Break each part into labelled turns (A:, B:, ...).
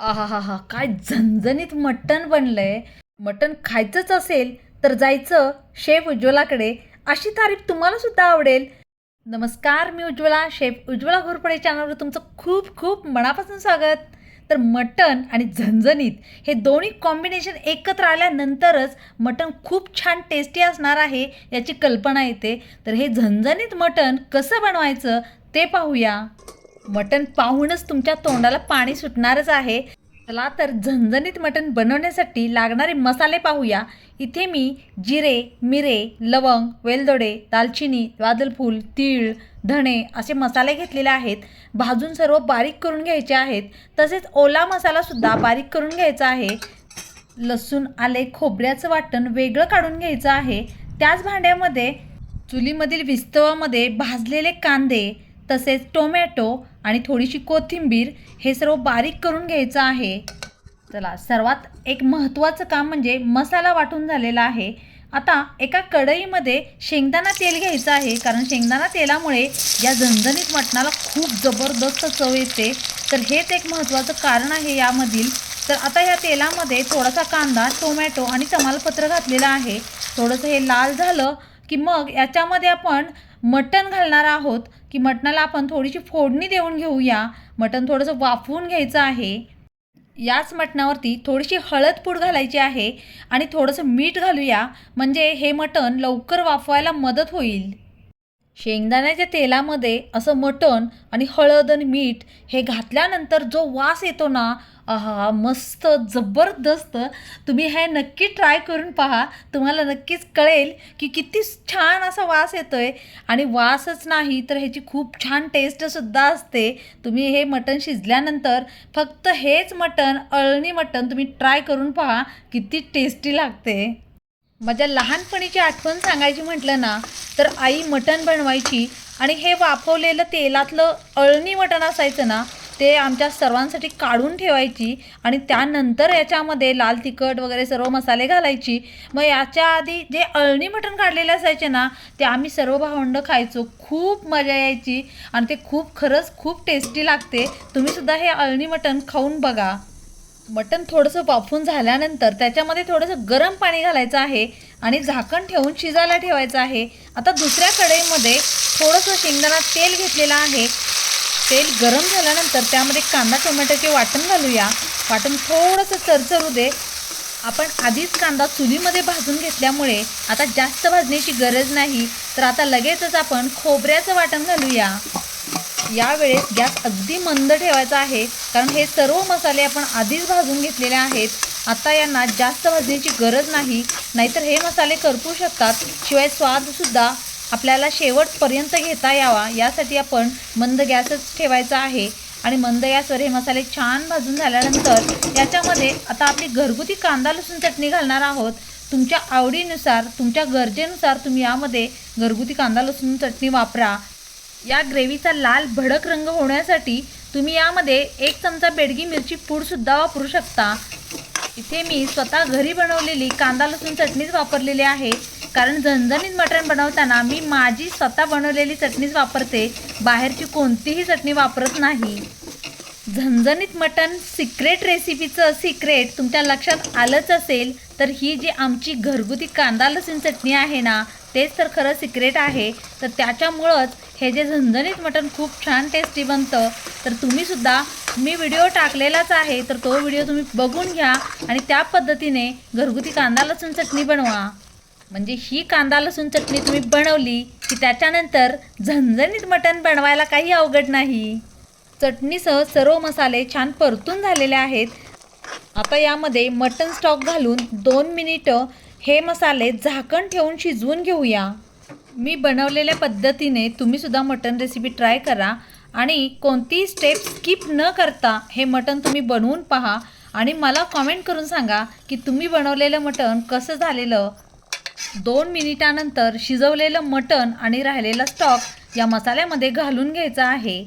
A: आहा हा हा काय झणझणीत मटण बनलंय. मटण खायचंच असेल तर जायचं शेफ उज्ज्वलाकडे. अशी तारीफ तुम्हाला सुद्धा आवडेल. नमस्कार मी उज्ज्वला शेफ उज्ज्वला घोरपडे चॅनलवर तुमचं खूप खूप मनापासून स्वागत. तर मटण आणि झणझणीत हे दोन्ही कॉम्बिनेशन एकत्र आल्यानंतरच मटण खूप छान टेस्टी असणार आहे याची कल्पना येते. तर हे झणझणीत मटण कसं बनवायचं ते पाहूया. मटण पाहूनच तुमच्या तोंडाला पाणी सुटणारच आहे. चला तर झणझणीत मटण बनवण्यासाठी लागणारे मसाले पाहूया. इथे मी जिरे मिरे लवंग वेलदोडे दालचिनी वादलफूल तीळ धणे असे मसाले घेतलेले आहेत. भाजून सर्व बारीक करून घ्यायचे आहेत. तसेच ओला मसालासुद्धा बारीक करून घ्यायचा आहे. लसूण आले खोबऱ्याचं वाटण वेगळं काढून घ्यायचं आहे. त्याच भांड्यामध्ये चुलीमधील विस्तवामध्ये भाजलेले कांदे तसेच टोमॅटो आणि थोडीशी कोथिंबीर हे सर्व बारीक करून घ्यायचं आहे. चला सर्वात एक महत्त्वाचं काम म्हणजे मसाला वाटून झालेला आहे. आता एका कढईमध्ये शेंगदाणा तेल घ्यायचं आहे कारण शेंगदाणा तेलामुळे या झणझणीत मटणाला खूप जबरदस्त चव येते. तर हेच एक महत्त्वाचं कारण आहे यामधील. तर आता या तेलामध्ये थोडासा कांदा टोमॅटो आणि तमालपत्र घातलेलं आहे. थोडंसं हे लाल झालं की मग याच्यामध्ये आपण मटण घालणार आहोत. की मटणाला आपण थोडीशी फोडणी देऊन घेऊया. मटण थोडंसं वाफवून घ्यायचं आहे. याच मटणावरती थोडीशी हळद पूड घालायची आहे आणि थोडंसं मीठ घालूया. म्हणजे हे मटण लवकर वाफवायला मदत होईल. शेंगदाण्याच्या तेलामध्ये असं मटण आणि हळद आणि मीठ हे घातल्यानंतर जो वास येतो ना आहा मस्त जबरदस्त. तुम्ही हे नक्की ट्राय करून पहा. तुम्हाला नक्कीच कळेल की किती छान असा वास येतो आहे आणि वासच नाही तर ह्याची खूप छान टेस्टसुद्धा असते. तुम्ही हे मटण शिजल्यानंतर फक्त हेच मटण अळणी मटण तुम्ही ट्राय करून पहा. किती टेस्टी लागते. माझ्या लहानपणीची आठवण सांगायची म्हटलं ना तर आई मटण बनवायची आणि हे वाफवलेलं तेलातलं अळणी मटण असायचं ना ते आमच्या सर्वांसाठी काढून ठेवायची आणि त्यानंतर याच्यामध्ये लाल तिखट वगैरे सर्व मसाले घालायची. मग याच्या आधी जे अळणी मटण काढलेले असायचे ना ते आम्ही सर्व भावंड खायचो. खूप मजा यायची आणि ते खूप खरंच खूप टेस्टी लागते. तुम्हीसुद्धा हे अळणी मटण खाऊन बघा. मटण थोडंसं वाफून झाल्यानंतर त्याच्यामध्ये थोडंसं गरम पाणी घालायचं आहे. आणि झाकण ठेवून शिजायला ठेवायचं आहे. आता दुसऱ्या कढईमध्ये थोडंसं शेंगदाणा तेल घेतलेलं आहे. तेल गरम झाल्यानंतर त्यामध्ये कांदा टोमॅटोचे वाटण घालूया. वाटण थोडंसं चरचरू दे. आपण आधीच कांदा चुलीमध्ये भाजून घेतल्यामुळे आता जास्त भाजण्याची गरज नाही. तर आता लगेचच आपण खोबऱ्याचं वाटण घालूया. यावेळेस गॅस अगदी मंद ठेवायचा आहे. कारण हे सर्व मसाले आपण आधीच भाजून घेतलेले आहेत. आता यांना जास्त भाजण्याची गरज नाही. नाहीतर हे मसाले करपू शकतात. शिवाय स्वादसुद्धा आपल्याला शेवटपर्यंत घेता यावा. यासाठी आपण मंद गॅसच ठेवायचा आहे. आणि मंद गॅसवर हे मसाले छान भाजून झाल्यानंतर याच्यामध्ये आता आपली घरगुती कांदा लसूण चटणी घालणार आहोत. तुमच्या आवडीनुसार तुमच्या गरजेनुसार तुम्ही यामध्ये घरगुती कांदा लसूण चटणी वापरा. या ग्रेव्हीचा लाल भडक रंग होण्यासाठी तुम्ही यामध्ये एक चमचा बेडगी मिरची पूडसुद्धा वापरू शकता. इथे मी स्वतः घरी बनवलेली कांदा लसूण चटणीच वापरलेली आहे. कारण झणझणीत मटण बनवताना मी माझी स्वतः बनवलेली चटणीच वापरते. बाहेरची कोणतीही चटणी वापरत नाही. झणझणीत मटण सिक्रेट रेसिपीचं सिक्रेट तुमच्या लक्षात आलंच असेल तर ही जी आमची घरगुती कांदा लसूण चटणी आहे ना तेच तर खरं सिक्रेट आहे. तर त्याच्यामुळंच हे जे झणझणीत मटण खूप छान टेस्टी बनतं तर तुम्हीसुद्धा मी व्हिडिओ टाकलेलाच आहे तर तो व्हिडिओ तुम्ही बघून घ्या आणि त्या पद्धतीने घरगुती कांदा लसूण चटणी बनवा. म्हणजे ही कांदा लसूण चटणी तुम्ही बनवली की त्याच्यानंतर झणझणीत मटण बनवायला काही अवघड नाही. चटणीसह सर्व मसाले छान परतून झालेले आहेत. आता यामध्ये मटन स्टॉक घालून दोन मिनिटं हे मसाले झाकण ठेवून शिजवून घेऊया. मी बनवलेल्या पद्धतीने तुम्हीसुद्धा मटन रेसिपी ट्राय करा आणि कोणतीही स्टेप स्किप न करता हे मटन तुम्ही बनवून पहा आणि मला कॉमेंट करून सांगा की तुम्ही बनवलेलं मटण कसं झालेलं? दोन मिनिटानंतर शिजवलेलं मटण आणि राहिलेला स्टॉक या मसाल्यामध्ये घालून घ्यायचा आहे.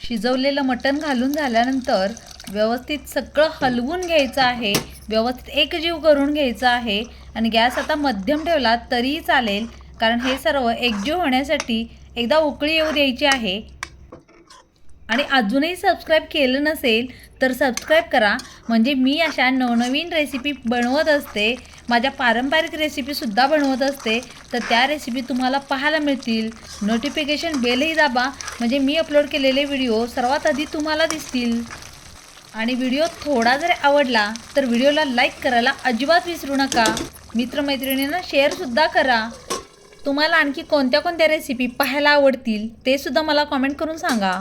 A: शिजवलेलं मटण घालून झाल्यानंतर व्यवस्थित सगळं हलवून घ्यायचं आहे. व्यवस्थित एकजीव करून घ्यायचं आहे. आणि गॅस आता मध्यम ठेवला तरीही चालेल कारण हे सर्व एकजीव होण्यासाठी एकदा उकळी येऊ द्यायची आहे. आणि अजूनही सबस्क्राईब केलं नसेल तर सबस्क्राईब करा. म्हणजे मी अशा नवनवीन रेसिपी बनवत असते माझ्या पारंपरिक रेसिपीसुद्धा बनवत असते तर त्या रेसिपी तुम्हाला पाहायला मिळतील. नोटिफिकेशन बेलही दाबा. म्हणजे मी अपलोड केलेले व्हिडिओ सर्वात आधी तुम्हाला दिसतील. आणि व्हिडिओ थोडा जरी आवडला तर व्हिडिओला लाईक करायला अजिबात विसरू नका. मित्रमैत्रिणींना शेअरसुद्धा करा. तुम्हाला आणखी कोणत्या कोणत्या रेसिपी पाहायला आवडतील ते सुद्धा मला कॉमेंट करून सांगा.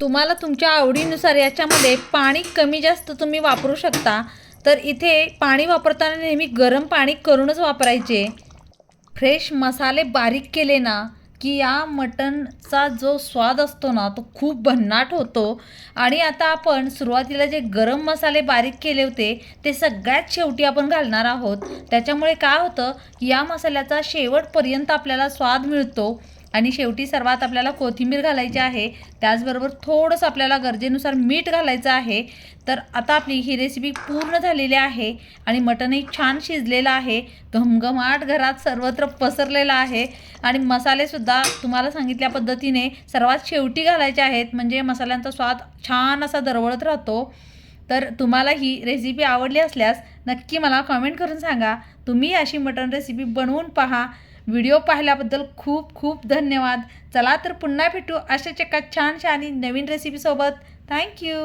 A: तुम्हाला तुमच्या आवडीनुसार याच्यामध्ये पाणी कमी जास्त तुम्ही वापरू शकता. तर इथे पाणी वापरताना नेहमी गरम पाणी करूनच वापरायचे. फ्रेश मसाले बारीक केले ना की या मटनचा जो स्वाद असतो ना तो खूप भन्नाट होतो. आणि आता आपण सुरुवातीला जे गरम मसाले बारीक केले होते ते सगळ्यात शेवटी आपण घालणार आहोत. त्याच्यामुळे काय होतं या मसाल्याचा शेवटपर्यंत आपल्याला स्वाद मिळतो. आणि शेवटी सर्वात आपल्याला कोथिंबीर घालायची आहे त्याचबरोबर थोडंसं आपल्याला गरजेनुसार मीठ घालायचं आहे. तर आता आपली ही रेसिपी पूर्ण झालेली आहे आणि मटनही छान शिजलेलं आहे. घमघमाट घरात सर्वत्र पसरलेला आहे. आणि मसालेसुद्धा तुम्हाला सांगितल्या पद्धतीने सर्वात शेवटी घालायचे आहेत म्हणजे मसाल्यांचा स्वाद छान असा दरवळत राहतो. तर तुम्हाला ही रेसिपी आवडली असल्यास नक्की मला कमेंट करून सांगा. तुम्ही अशी मटण रेसिपी बनवून पहा. व्हिडिओ पाहिल्याबद्दल खूप खूप धन्यवाद. चला तर पुन्हा भेटू अशाच एका छानशा आणि नवीन रेसिपीसोबत थँक्यू